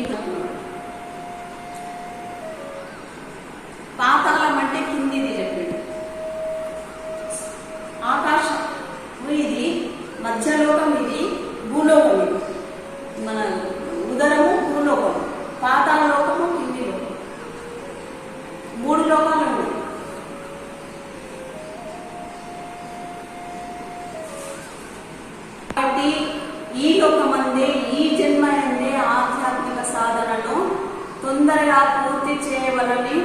ఈ పాతాళం అంటే కిందిది చెప్పిండు ఆకాశం ఇది మధ్యలోకం ఇది భూలోకం ఇది మన ఉదరము భూలోకం పాతాళ లోకము కింది లోకం మూడు లోకాలు ఉన్నాయి కాబట్టి ఈ లోకమందే ఈ జన్మ అందే ఆధ్యాత్మిక సాధనను తొందరగా పూర్తి చేయవలని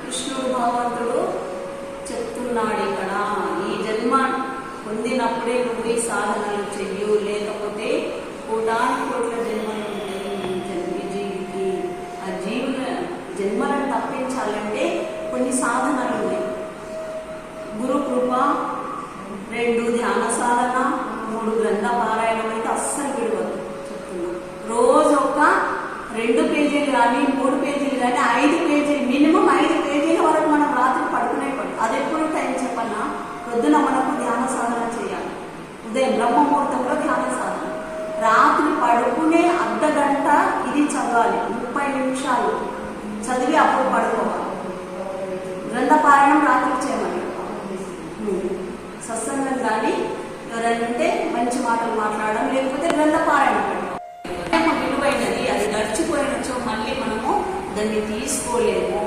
కృష్ణుడు భగవంతుడు చెప్తున్నాడు ఇక్కడ ఈ జన్మ పొందినప్పుడే నువ్వు ఈ సాధనలు చెయ్యు లేకపోతే కోటాను కోట్ల జన్మలు ఉంటాయి ఈ జన్మ ఈ జీవికి ఆ జీవుల జన్మలను తప్పించాలంటే కొన్ని సాధనలు ఉన్నాయి గురు కృప రెండు ధ్యాన సాధన మూడు గ్రంథ పారాయణం అయితే అస్సలు విడవద్దు చెప్తున్నా రోజు ఒక రెండు పేజీలు కానీ మూడు పేజీలు కానీ ఐదు పేజీలు మినిమం ఐదు పేజీల వరకు మనం రాత్రి పడుకునే పడు అది ఎప్పుడు టైం చెప్పన్నా పొద్దున మనకు ధ్యాన సాధన చేయాలి ఉదయం బ్రహ్మముహూర్తంలో ధ్యాన సాధన రాత్రి పడుకునే అర్ధ గంట ఇది చదవాలి ముప్పై నిమిషాలు చదివి అప్పుడు పడుకోవాలి గ్రంథ పారాయణం రాత్రి చేయమని సత్సంగం కానీ ఎవరైనా ఉంటే మంచి మాటలు మాట్లాడడం లేకపోతే గ్రంథపారాయణం విలువైనది అది గడిచిపోయినచో మళ్ళీ మనము దాన్ని తీసుకోలేము.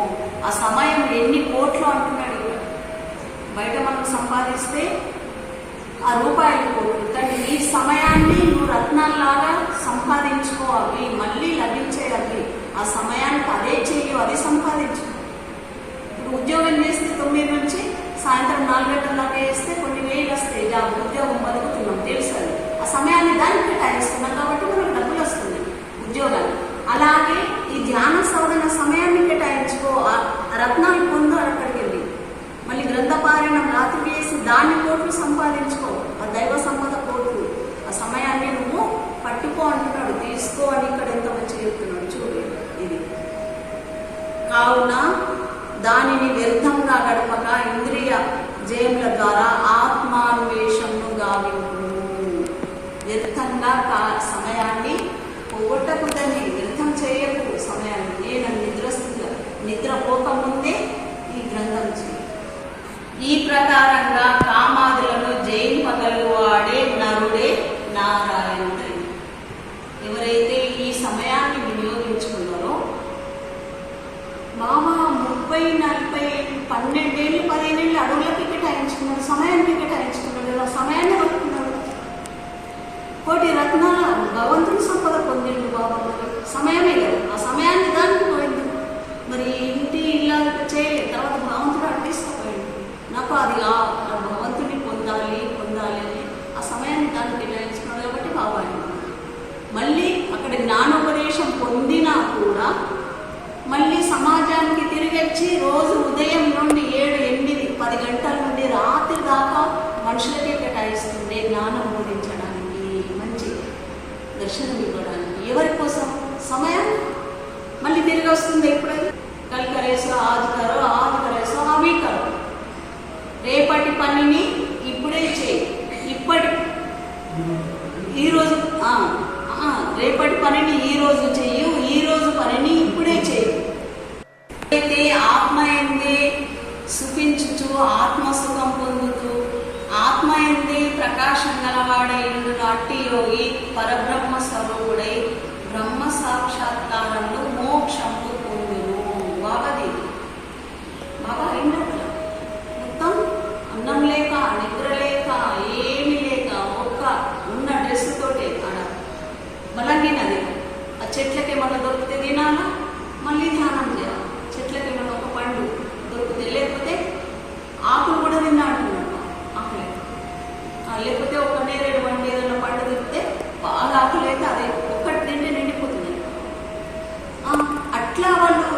ఆ సమయం ఎన్ని కోట్లు అంటున్నాడు. బయట మనం సంపాదిస్తే ఆ రూపాయలు కోట్లు కానీ ఈ సమయాన్ని నువ్వు రత్నాల్లాగా సంపాదించుకో అవి మళ్ళీ లభించే అవి ఆ సమయానికి అదే చెయ్యి అది సంపాదించు. ఇప్పుడు ఉద్యోగం చేస్తే తొమ్మిది నుంచి సాయంత్రం నాలుగు గంటల దాకా వేస్తే కొన్ని వేలు వస్తాయి. ఉద్యోగం బతుకుతున్నాం తెలుసు అది ఆ సమయాన్ని దానికి కేటాయిస్తున్నాం కాబట్టి మనకు డబ్బులు వస్తుంది ఉద్యోగాలు అలాగే ఈ ధ్యాన సాధన సమయాన్ని కేటాయించుకో ఆ రత్నాలు పొందు అక్కడికి వెళ్ళి. మళ్ళీ గ్రంథపారాయణం రాత్రి వేసి దాన్ని కోట్లు సంపాదించుకో. ఆ దైవ సంపద కోట్లు. ఆ సమయాన్ని నువ్వు పట్టుకో అంటున్నాడు. తీసుకో అని ఇక్కడ ఎంత మంచి చెప్తున్నాడు చూడు ఇది. కావున దానిని వ్యర్థంగా గడపక ఇంద్రియ జయముల ద్వారా ఆత్మాన్వేషంను గావింపు వ్యర్థంగా కా సమయాన్ని పోగొట్టకూడదని వ్యర్థం చేయకూడదు. నిద్రపోకముందే ఈ గ్రంథం చేయి ఈ ప్రకారంగా కామాదులను వాడే నరుడే నారాయణుడే. ఎవరైతే ఈ సమయాన్ని వినియోగించుకున్నారో మామ ముప్పై నలభై పన్నెండేళ్ళు పదిహేనేళ్ళు అడుగులకి కేటాయించుకున్నాడు సమయానికి కేటాయించుకున్నాడు ఆ సమయాన్ని పట్టుకున్నాడు కోటి రత్నాల భగవంతుని సంపద పొందిండు బాబా. సమయమే కదా ఆ సమయాన్ని దానికి పోయింది మరి ఇంటి ఇలా చేయలేదు తర్వాత భగవంతుడు అడ్డిస్తపోయాడు నాకు అది ఆ ఆ భగవంతుని పొందాలి పొందాలి అని ఆ సమయాన్ని దానికి కేటాయించుకున్నాడు కాబట్టి బాబా అన్నాడు. మళ్ళీ అక్కడ జ్ఞానోపదేశం పొందినా కూడా మళ్ళీ సమాజానికి తిరిగి వచ్చి రోజు ఉదయం నుండి ఏడు ఎనిమిది పది గంటల నుండి రాత్రి దాకా మనుషులకే కేటాయిస్తుండే జ్ఞానం బోధించడానికి మంచి దర్శనం ఇవ్వడానికి ఎవరి కోసం? సమయం? మళ్ళీ తిరిగి వస్తుంది ఎప్పుడైతే కల్ ఆదుకారో ఆది కరో రేపటి పనిని ఇప్పుడే చేయి. ఇప్పటి ఈరోజు ఆ, రేపటి పనిని ఈ రోజు చేయు ఈ రోజు పనిని ఇప్పుడే చేయు అయితే ఆత్మ ఏంది సుఖించుచు ఆత్మ సుఖం పొందుతూ ఆత్మ ఎందే ప్రకాశం గలవాడై నాట్టి యోగి పరబ్రహ్మ స్వరూపుడై బ్రహ్మ సాక్షాత్కారంలో మోక్షంపు పొందును బాబాది బాబా అయినట్ల మొత్తం అన్నం లేక నిద్ర లేక ఏమి లేక ఒక్క ఉన్న డ్రెస్ తోటే ఆడ మలంగినది ఆ చెట్లకి మళ్ళీ దొరికితే తినాలా? మళ్ళీ ధ్యానం చేయాలి చెట్లకి ఏమన్నా ఒక పండు దొరికితే లేకపోతే ఆకులు కూడా తిన్నాడుతున్నాడు ఆకులే ఆ, లేకపోతే ఒక నేరేడు పండు ఏదైనా పండు దొరికితే బాగా ఆకులు అయితే అది ఒక్కటి తింటే నిండిపోతుంది ఆ, అట్లా వాళ్ళు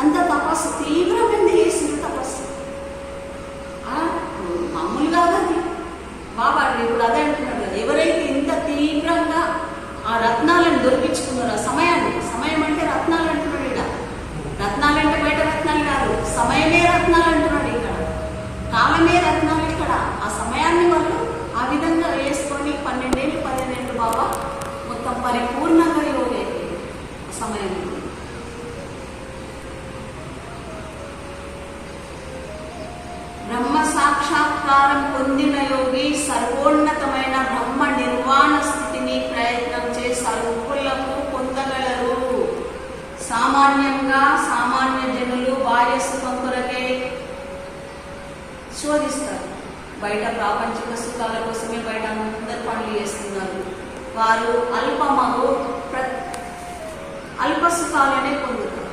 అంత తపస్సు తీవ్రమైంది చేసింది తపస్సు ఆ, మామూలుగా అది బాబా ఇప్పుడు అదే అంటున్నాడు కదా ఎవరైతే ఇంత తీవ్రంగా ఆ రత్నాలను దొరికించుకున్నారో ఆ సమయాన్ని సమయం అంటే రత్నాలు అంటున్నాడు ఇక్కడ రత్నాలు అంటే బయట రత్నాలు కాదు సమయమే రత్నాలు అంటున్నాడు ఇక్కడ. కాలమే రత్నాలు ఇక్కడ. ఆ సమయాన్ని వాళ్ళు ఆ విధంగా వేసుకొని పన్నెండేళ్ళు పదిహేనేళ్ళు బాబా మొత్తం పరిపూర్ణంగా యోగి సాక్షాత్కారం పొందిన యోగి సర్వోన్నతమైన బ్రహ్మ నిర్వాణ స్థితిని ప్రయత్నం చేసి అల్పులకు పొందగలరు. సామాన్యంగా సామాన్య జనులు బాల్య సుఖం కొరకే శోధిస్తారు. బయట ప్రాపంచిక సుఖాల కోసమే బయట అందరు పనులు చేస్తున్నారు. వారు అల్పమగు అల్ప సుఖాలనే పొందుతారు.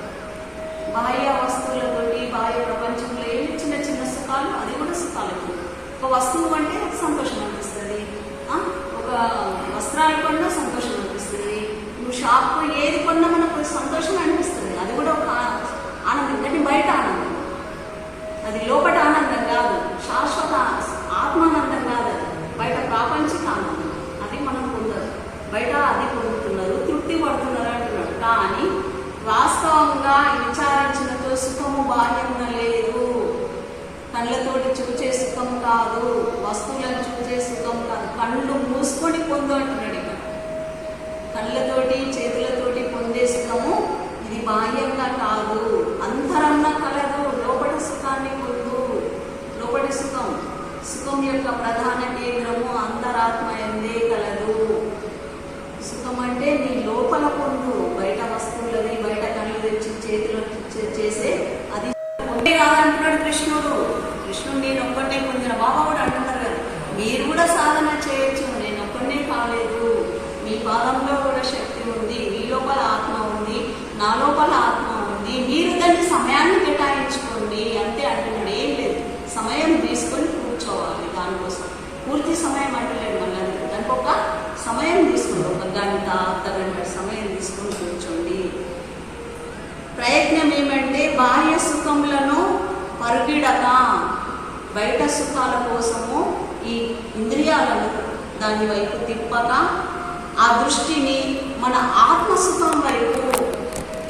బాహ్య వస్తువులతోటి బాహ్య ప్రపంచంలో ఏమి చిన్న చిన్న సుఖాలు అది కూడా సుఖాలు. ఒక వస్తువు అంటే సంతోషం అనిపిస్తుంది. ఒక వస్త్రాలు కొన్నా సంతోషం అనిపిస్తుంది. నువ్వు షాప్ ఏది కొన్నా మనకు సంతోషం అనిపిస్తుంది. అది కూడా ఒక ఆ- ఆనందం కానీ బయట ఆనందం అది లోపల ఆనందం కాదు శాశ్వత ఆత్మానందం కాదు అది బయట ప్రాపంచిక ఆనందం అది మనం పొందదు బయట అది పొందుతున్నారు తృప్తి పడుతున్నారు అంటున్నాడు కానీ వాస్తవంగా విచారించినతో సుఖము బాహ్యంగా లేదు కళ్ళతోటి చూచే సుఖం కాదు వస్తువులను చూసే సుఖం కాదు కళ్ళు మూసుకొని పొందు అంటున్నాడు ఇక్కడ కళ్ళతోటి చేతులతోటి పొందే సుఖము ఇది బాహ్యంగా కాదు. అంతరంగా కలదు. లోపల సుఖాన్ని పొందు. లోపటి సుఖం. సుఖం యొక్క ప్రధాన కేంద్రము అంతరాత్మ ఎందే కలదు. సుఖం అంటే నీ లోపల పొందు. బయట వస్తువులది బయట కళ్ళు తెచ్చి చేతిలో చేసే అది ఒకే కాదంటున్నాడు కృష్ణుడు. కృష్ణుడు నేను ఒక్కటే పొందిన. బాబా కూడా అంటున్నారు కదా. మీరు కూడా సాధన చేయొచ్చు రాలేదు మీ పాదంలో కూడా శక్తి ఉంది మీ లోపల ఆత్మ ఉంది నా లోపల ఆత్మ ఉంది. మీరు దాన్ని సమయాన్ని కేటాయించుకోండి అంతే అంటున్నాడు ఏం లేదు. సమయం తీసుకొని కూర్చోవాలి దానికోసం. పూర్తి సమయం అంటలేదు మళ్ళీ దానికి ఒక సమయం తీసుకోండి ఒక గంట అర్ధ గంట సమయం తీసుకొని కూర్చోండి. ప్రయత్నం ఏమంటే బాహ్య సుఖములను పరుగిడక. బయట సుఖాల కోసము ఈ ఇంద్రియాలను దాని వైపు తిప్పక ఆ దృష్టిని మన ఆత్మసుఖం వైపు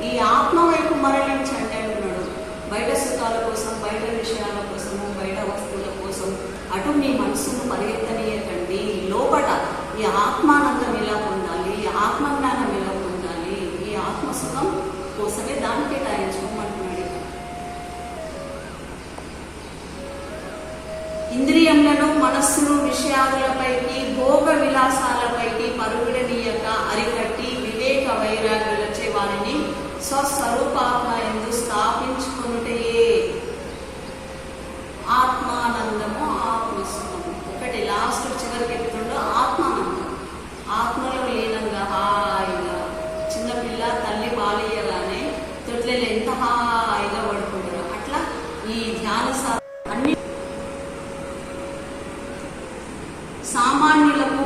ఈ ఆత్మ వైపు మరలించండి అంటున్నాడు. బయట సుఖాల కోసం బయట విషయాల కోసం బయట వస్తువుల కోసం అటు మీ మనసును పరిగెత్తనీయకండి లోపల ఈ ఆత్మానందం ఎలా పొందాలి ఈ ఆత్మజ్ఞానం ఎలా పొందాలి ఈ ఆత్మ సుఖం కోసమే దాన్ని కేటాయించుకోమంటున్నాడు ఇక్కడ. ఇంద్రియములను మనస్సును విషయాదులపైకి భోగ విలాసాలపైకి పరుగుడనీయక అరికట్టి వివేక వైరాగ్యులచే వారిని స్వస్వరూపాత్మ ఎందు స్థాపించుకుని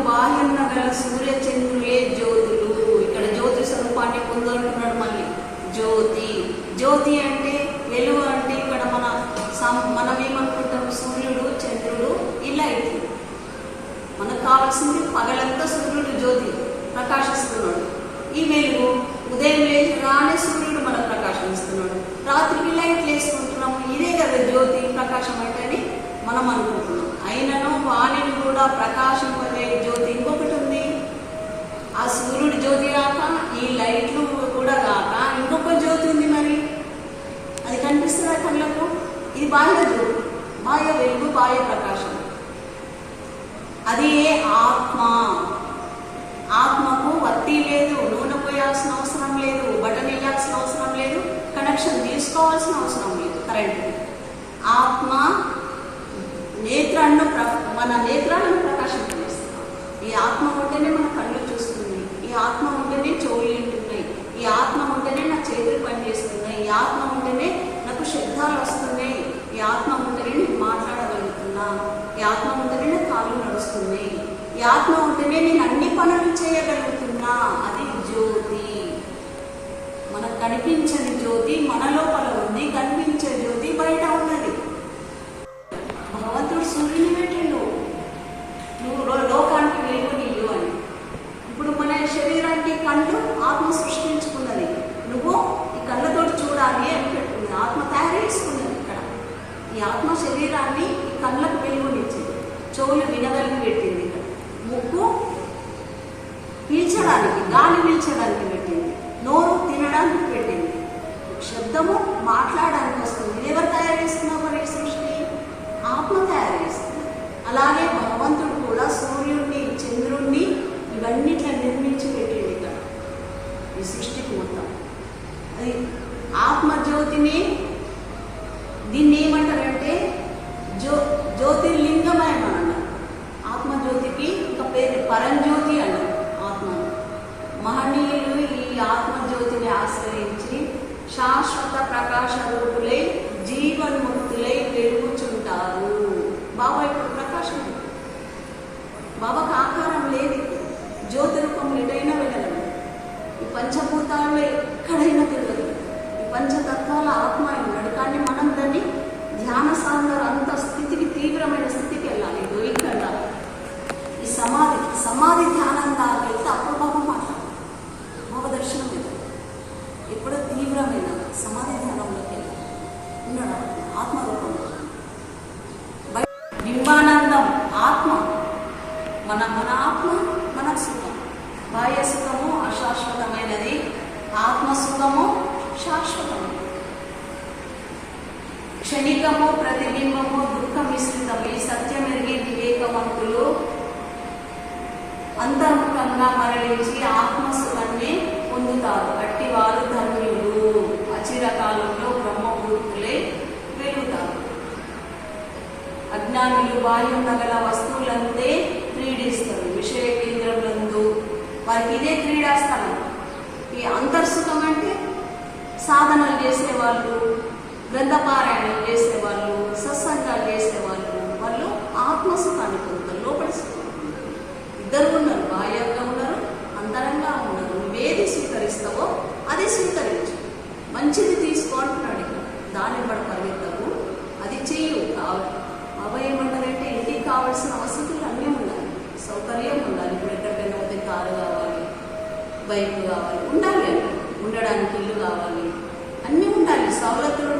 సామాన్యులకు గల సూర్య చంద్రులే జ్యోతులు. ఇక్కడ జ్యోతి స్వరూపాన్ని పొందాలంటున్నాడు మళ్ళీ. జ్యోతి. జ్యోతి అంటే వెలుగు అంటే ఇక్కడ మన సం- మనం ఏమనుకుంటాం సూర్యుడు చంద్రుడు ఇలా ఇది మనకు కావాల్సింది పగలంతా సూర్యుడు జ్యోతి ప్రకాశిస్తున్నాడు. ఈ వెలుగు ఉదయం లేచి రానే సూర్యుడు మనకు ప్రకాశిస్తున్నాడు. రాత్రికి లైట్లు వేసుకుంటున్నాము ఇదే కదా జ్యోతి ప్రకాశం అంటే అని మనం అనుకుంటాం అయినను వాణిని కూడా ప్రకాశింపలే జ్యోతి ఇంకొకటి ఉంది ఆ సూర్యుడి జ్యోతి కాక ఈ లైట్లు కూడా కాక ఇంకొక జ్యోతి ఉంది మరి అది కనిపిస్తుందా కళ్ళకు ఇది బాహ్య జ్యోతి బాహ్య వెలుగు బాహ్య ప్రకాశం అది ఆత్మ. ఆత్మకు వత్తి లేదు నూనె పోయాల్సిన అవసరం లేదు బటన్ వేయాల్సిన అవసరం లేదు కనెక్షన్ తీసుకోవాల్సిన అవసరం లేదు. కరెంట్ ఆత్మ నేత్రాలను మన నేత్రాలను ప్రకాశింపజేస్తున్నాం ఈ ఆత్మ ఉంటేనే మన కళ్ళు చూస్తుంది ఈ ఆత్మ ఉంటేనే చెవులు వింటున్నాయి. ఈ ఆత్మ ఉంటేనే నా చేతులు పనిచేస్తున్నాయి. ఈ ఆత్మ ఉంటేనే నాకు శబ్దాలు వస్తున్నాయి ఈ ఆత్మ ఉంటేనే నేను మాట్లాడగలుగుతున్నా ఈ ఆత్మ ఉంటేనే నా కాళ్ళు నడుస్తున్నాయి ఈ ఆత్మ ఉంటేనే నేను అన్ని పనులు చేయగలుగుతున్నా? అది జ్యోతి. మనకు కనిపించని జ్యోతి మన లోపల ఉంది కనిపించే జ్యోతి బయట ఉన్నది. భగవంతుడు సూర్యుని పెట్టిండు. నువ్వు లోకానికి వెలుగు నీళ్ళు అని. ఇప్పుడు మన శరీరానికి కళ్ళు ఆత్మ సృష్టించుకున్నది. నువ్వు ఈ కళ్ళతోటి చూడాలి అని పెట్టుకుంది ఆత్మ తయారు చేసుకున్నది ఇక్కడ. ఈ ఆత్మ శరీరాన్ని ఈ కళ్ళకు వెలుగునిచ్చింది. చెవులు వినగలిగి పెట్టింది ఇక్కడ ముక్కు పీల్చడానికి పెట్టింది. నోరు తినడానికి పెట్టింది. శబ్దము మాట్లాడడానికి వస్తుంది. ఇది ఎవరు తయారు చేస్తున్నారు మరి సృష్టి? ఆత్మ తయారు చేస్తుంది. అలాగే భగవంతుడు కూడా సూర్యుడిని చంద్రుణ్ణి ఇవన్నిట్లా నిర్మించి పెట్టింది ఇక్కడ. ఈ సృష్టికి మొత్తం. అది ఆత్మజ్యోతిని దీన్ని ఏమంటారంటే జ్యో పరంజ్యోతి అన్నారు ఆత్మను మహనీయులు ఈ ఆత్మజ్యోతిని ఆశ్రయించి శాశ్వత ప్రకాశ రూపులై జీవన్ముక్తులై వెలుగుచుంటారు బాబా ఇప్పుడు ప్రకాశం. బాబాకు ఆకారం లేదు జ్యోతి రూపంలో ఎటైనా వెళ్ళగలడు ఈ పంచభూతాల్లో ఎక్కడైనా తిరగదు. ఈ పంచతత్వాల ఆత్మ ఉన్నాడు కానీ మనం దాన్ని ధ్యాన సాంగర అంత స్థితికి తీవ్రమైన స్థితి వెళ్ళాలి ఇదో ఇక్కడ ఈ సమాధి సమాధి ధ్యానం దాకా వెళ్తే అప్పుడు బాబా మాట్లాడు బాబా దర్శనం లేదు ఎప్పుడో తీవ్రమైన సమాధి ధ్యానంలోకి వెళ్ళాలి ఉన్నాడు ఆత్మరూపంలో బయ- బింబానందం ఆత్మ మన మన ఆత్మ మన సుఖం బాహ్య సుఖము అశాశ్వతమైనది ఆత్మ సుఖము శాశ్వతము క్షణికము ప్రతిబింబము దుఃఖ మిశ్రితము ఈ సత్యమెరిగి వివేకవంతులు అంతర్ముఖంగా మరలించి ఆత్మసుఖాన్ని పొందుతారు. అట్టి వారు ధన్యులు అచిరకాలంలో బ్రహ్మభూతులే వెలుగుతారు అజ్ఞానులు బాహ్యం గల వస్తువులంతే క్రీడిస్తారు. విషయ కేంద్రములందు వారికి ఇదే క్రీడాస్థలం. ఈ అంతర్సుఖం అంటే సాధనలు చేసేవాళ్ళు గ్రంథపారాయణలు చేసేవాళ్ళు సత్సంగాలు చేసేవాళ్ళు వాళ్ళు ఆత్మసుఖాన్ని పొందుతారు లోపలి ఇద్దరు ఉన్నారు బాహ్యంగా ఉన్నారు అంతరంగా ఉన్నారు. నువ్వేది స్వీకరిస్తావో అది స్వీకరించు. మంచిది తీసుకో అంటున్నాడు దాన్ని దాని పడ పరిగెత్తవు అది చెయ్యు. కావాలి బాబా ఏమంటారంటే ఇంటికి కావాల్సిన వసతులు అన్నీ ఉండాలి. సౌకర్యం ఉండాలి. ఇప్పుడు ఎక్కడికైనా పోతే కారు కావాలి బైక్ కావాలి ఉండాలి ఉండడానికి ఇల్లు కావాలి. అన్నీ ఉండాలి. సౌలతులు